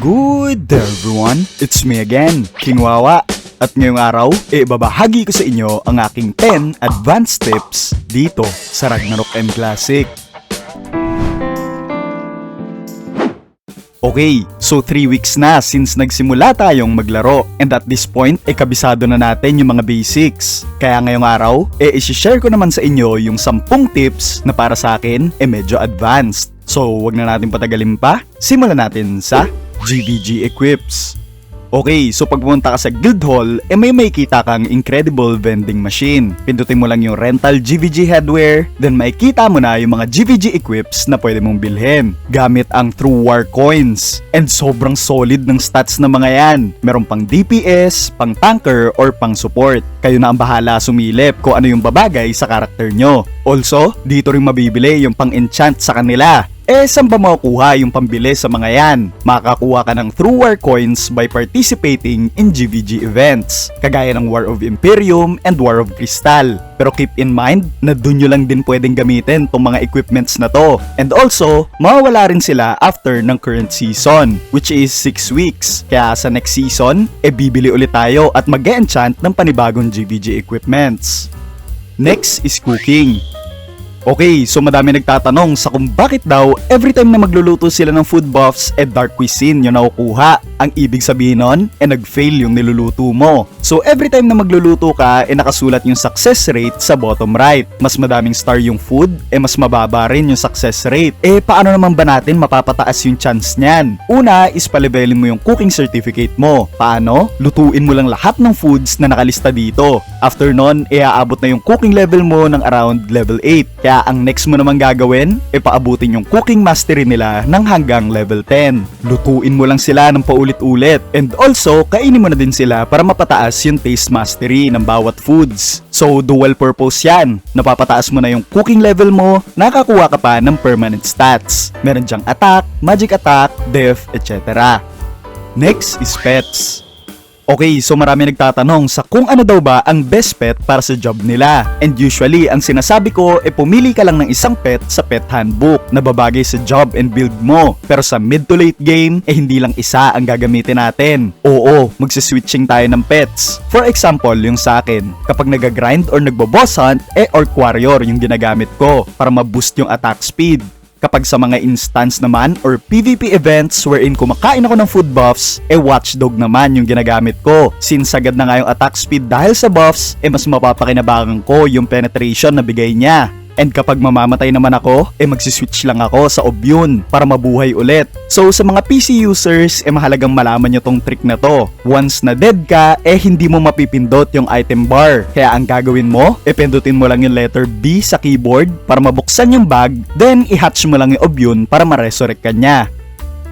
Good day everyone, it's me again, King Wawa. At ngayong araw, e babahagi ko sa inyo ang aking 10 advanced tips dito sa Ragnarok M Classic. Okay, so 3 weeks na since nagsimula tayong maglaro and at this point, e kabisado na natin yung mga basics. Kaya ngayong araw, e isi-share ko naman sa inyo yung 10 tips na para sa akin e medyo advanced. So, wag na natin patagalin pa, simulan natin sa GVG Equips. Okay, so pag pumunta ka sa Guildhall, eh may makikita kang incredible vending machine. Pindutin mo lang yung rental GVG headwear, then makikita mo na yung mga GVG equips na pwede mong bilhin gamit ang True War coins. And sobrang solid ng stats ng mga yan. Meron pang DPS, pang tanker, or pang support. Kayo na ang bahala sumilip kung ano yung babagay sa karakter nyo. Also, dito rin mabibili yung pang enchant sa kanila. Eh, saan ba makukuha yung pambili sa mga yan? Makakakuha ka ng True War coins by participating in GVG events, kagaya ng War of Imperium and War of Crystal. Pero keep in mind na dun nyo lang din pwedeng gamitin tong mga equipments na to. And also, mawawala rin sila after ng current season, which is 6 weeks. Kaya sa next season, e bibili ulit tayo at mag enchant ng panibagong GVG equipments. Next is cooking. Okay, so madami nagtatanong sa kung bakit daw every time na magluluto sila ng food buffs eh dark cuisine yung nakukuha. Ang ibig sabihin nun, eh nag-fail yung niluluto mo. So every time na magluluto ka, eh nakasulat yung success rate sa bottom right. Mas madaming star yung food, eh mas mababa rin yung success rate. Eh paano naman ba natin mapapataas yung chance niyan? Una is palibelin mo yung cooking certificate mo. Paano? Lutuin mo lang lahat ng foods na nakalista dito. After nun, eh aabot na yung cooking level mo ng around level 8. Kaya ang next mo naman gagawin, e paabutin yung cooking mastery nila ng hanggang level 10. Lutuin mo lang sila ng paulit-ulit. And also, kainin mo na din sila para mapataas yung taste mastery ng bawat foods. So, dual purpose yan. Napapataas mo na yung cooking level mo, nakakuha ka pa ng permanent stats. Meron dyang attack, magic attack, def, etc. Next is pets. Okay, so marami nagtatanong sa kung ano daw ba ang best pet para sa job nila. And usually, ang sinasabi ko e pumili ka lang ng isang pet sa pet handbook na babagay sa job and build mo. Pero sa mid to late game, eh hindi lang isa ang gagamitin natin. Oo, magsiswitching tayo ng pets. For example, yung sa akin, kapag nag-grind or nagbo-boss hunt, eh Orc Warrior yung ginagamit ko para ma-boost yung attack speed. Kapag sa mga instance naman or PvP events wherein kumakain ako ng food buffs, eh watchdog naman yung ginagamit ko. Since agad na nga yung attack speed dahil sa buffs, eh mas mapapakinabangan ko yung penetration na bigay niya. And kapag mamamatay naman ako, eh magsiswitch lang ako sa Obyun para mabuhay ulit. So sa mga PC users, eh mahalagang malaman nyo tong trick na to. Once na dead ka, eh hindi mo mapipindot yung item bar. Kaya ang gagawin mo, eh pindutin mo lang yung letter B sa keyboard para mabuksan yung bag, then i-hatch mo lang yung Obyun para ma-resurrect ka niya.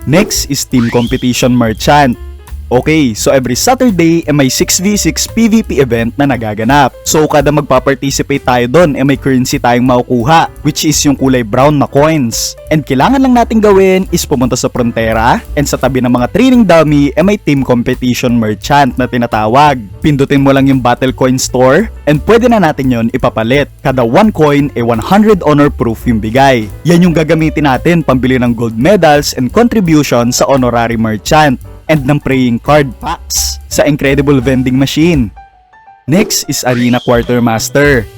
Next is Team Competition Merchant. Okay, so every Saturday ay may 6v6 PvP event na nagaganap. So kada magpa-participate tayo doon ay may currency tayong makukuha which is yung kulay brown na coins. And kailangan lang natin gawin is pumunta sa frontera and sa tabi ng mga training dummy ay may team competition merchant na tinatawag. Pindutin mo lang yung battle coin store and pwede na natin yon ipapalit. Kada 1 coin ay 100 honor proof yung bigay. Yan yung gagamitin natin pambili ng gold medals and contribution sa honorary merchant and ng praying card packs sa incredible vending machine. Next is Arena Quartermaster.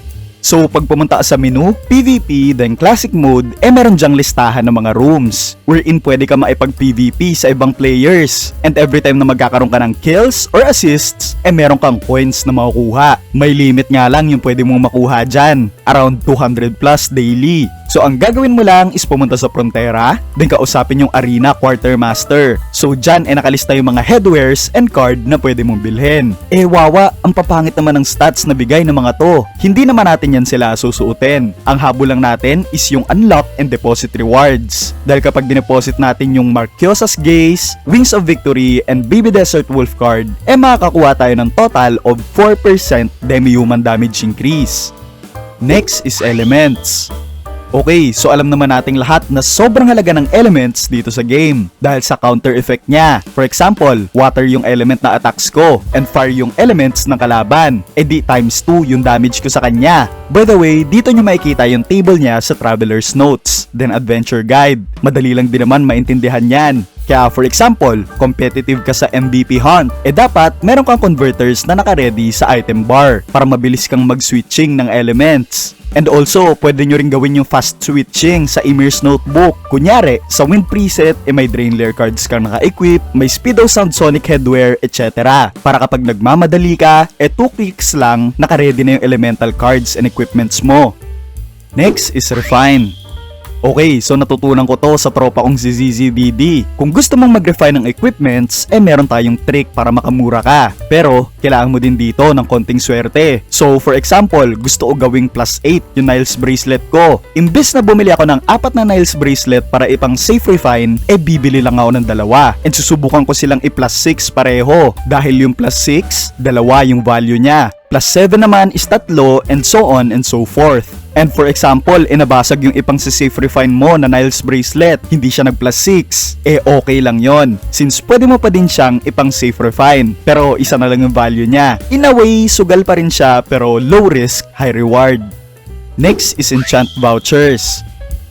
So pag pumunta sa menu, PvP, then Classic Mode, eh meron dyang listahan ng mga rooms wherein pwede ka maipag-PvP sa ibang players. And every time na magkakaroon ka ng kills or assists, eh meron kang points na makukuha. May limit nga lang yung pwede mong makuha dyan, around 200 plus daily. So ang gagawin mo lang is pumunta sa frontera, then kausapin yung arena quartermaster. So dyan ay nakalista yung mga headwears and card na pwede mong bilhin. Eh wawa, ang papangit naman ng stats na bigay ng mga to. Hindi naman natin yan sila susuotin. Ang habol lang natin is yung unlock and deposit rewards. Dahil kapag dineposit natin yung Marquesas Gaze, Wings of Victory, and Baby Desert Wolf card, eh makakakuha tayo ng total of 4% demi-human damage increase. Next is Elements. Okay, so alam naman nating lahat na sobrang halaga ng elements dito sa game dahil sa counter effect niya. For example, water yung element na attacks ko and fire yung elements ng kalaban. E di times 2 yung damage ko sa kanya. By the way, dito nyo makikita yung table niya sa Traveler's Notes, then Adventure Guide. Madali lang din naman maintindihan yan. Kaya for example, competitive ka sa MVP hunt, eh dapat meron kang converters na naka-ready sa item bar para mabilis kang mag-switching ng elements. And also, pwede nyo rin gawin yung fast switching sa Emir's Notebook. Kunyari, sa Wind preset, eh may Drain Lair cards kang naka-equip, may Speedo Sound Sonic Headwear, etc. Para kapag nagmamadali ka, eh 2 clicks lang, naka-ready na yung elemental cards and equipments mo. Next is Refine. Okay, so natutunan ko to sa tropa kong si ZZDD. Kung gusto mong mag-refine ng equipments, eh meron tayong trick para makamura ka. Pero, kailangan mo din dito ng konting swerte. So, for example, gusto ko gawing plus 8 yung Niles bracelet ko. Imbes na bumili ako ng apat na Niles bracelet para ipang safe refine, eh bibili lang ako ng dalawa. And susubukan ko silang i-plus 6 pareho. Dahil yung plus 6, dalawa yung value niya. Plus 7 naman is tatlo and so on and so forth. And for example, inabasag yung ipang si safe refine mo na Niles bracelet, hindi siya nag plus 6. Eh okay lang yon since pwede mo pa din siyang ipang safe refine. Pero isa na lang yung value niya. In a way, sugal pa rin siya pero low risk, high reward. Next is enchant vouchers.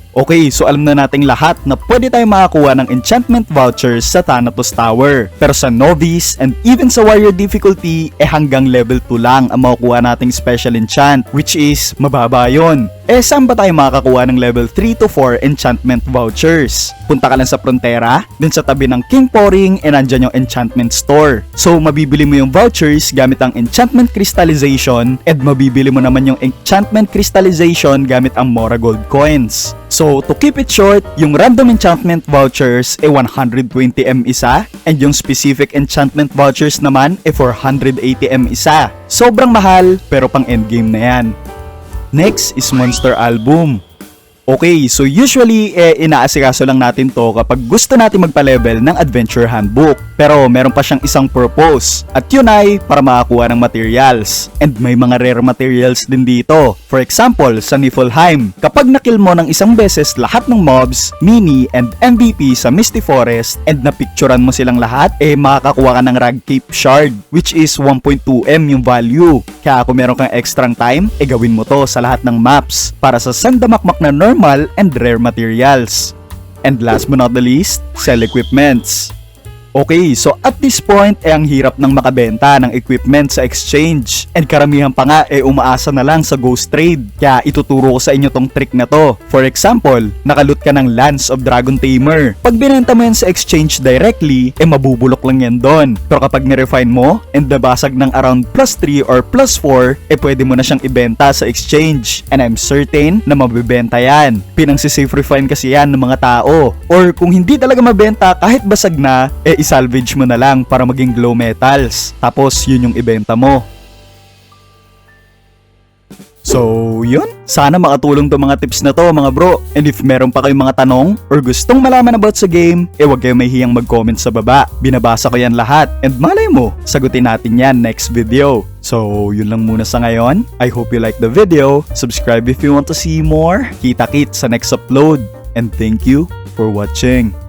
Okay, so alam na nating lahat na pwede tayong makakuha ng enchantment vouchers sa Thanatos Tower. Pero sa Novice and even sa Warrior difficulty, eh hanggang level 2 lang ang makukuha nating special enchant, which is mababa yon. Eh saan ba tayo makakakuha ng level 3 to 4 enchantment vouchers? Punta ka lang sa Frontera, din sa tabi ng King Poring, and nandyan yung enchantment store. So mabibili mo yung vouchers gamit ang enchantment crystallization, and mabibili mo naman yung enchantment crystallization gamit ang Mora Gold coins. So, to keep it short, yung random enchantment vouchers e 120M isa, and yung specific enchantment vouchers naman e 480M isa. Sobrang mahal, pero pang endgame na yan. Next is Monster Album. Okay, so usually eh, inaasikaso lang natin to kapag gusto natin magpa-level ng Adventure Handbook. Pero meron pa siyang isang purpose at yun ay para makakuha ng materials. And may mga rare materials din dito. For example, sa Niflheim, kapag nakill mo ng isang beses lahat ng mobs, mini, and MVP sa Misty Forest and napicturan mo silang lahat, eh makakakuha ka ng Rag Cape Shard which is 1.2M yung value. Kaya kung meron kang extra time, eh gawin mo to sa lahat ng maps para sa sandamakmak na normal and rare materials. And last but not the least, sell equipments. Okay, so at this point, eh ang hirap ng makabenta ng equipment sa exchange. And karamihan pa nga, eh umaasa na lang sa ghost trade. Kaya ituturo ko sa inyo tong trick na to. For example, nakaloot ka ng Lance of Dragon Tamer. Pag binenta mo yan sa exchange directly, eh mabubulok lang yan doon. Pero kapag nirefine mo, and nabasag ng around plus 3 or plus 4, eh pwede mo na siyang ibenta sa exchange. And I'm certain na mabibenta yan. Pinang-safe refine kasi yan ng mga tao. Or kung hindi talaga mabenta kahit basag na, eh isalvage mo na lang para maging glow metals. Tapos yun yung ibenta mo. So, yun. Sana makatulong to mga tips na to mga bro. And if meron pa kayong mga tanong or gustong malaman about sa game, eh wag kayong mahihiyang mag-comment sa baba. Binabasa ko yan lahat. And malay mo, sagutin natin yan next video. So, yun lang muna sa ngayon. I hope you like the video. Subscribe if you want to see more. Kita-kit sa next upload. And thank you for watching.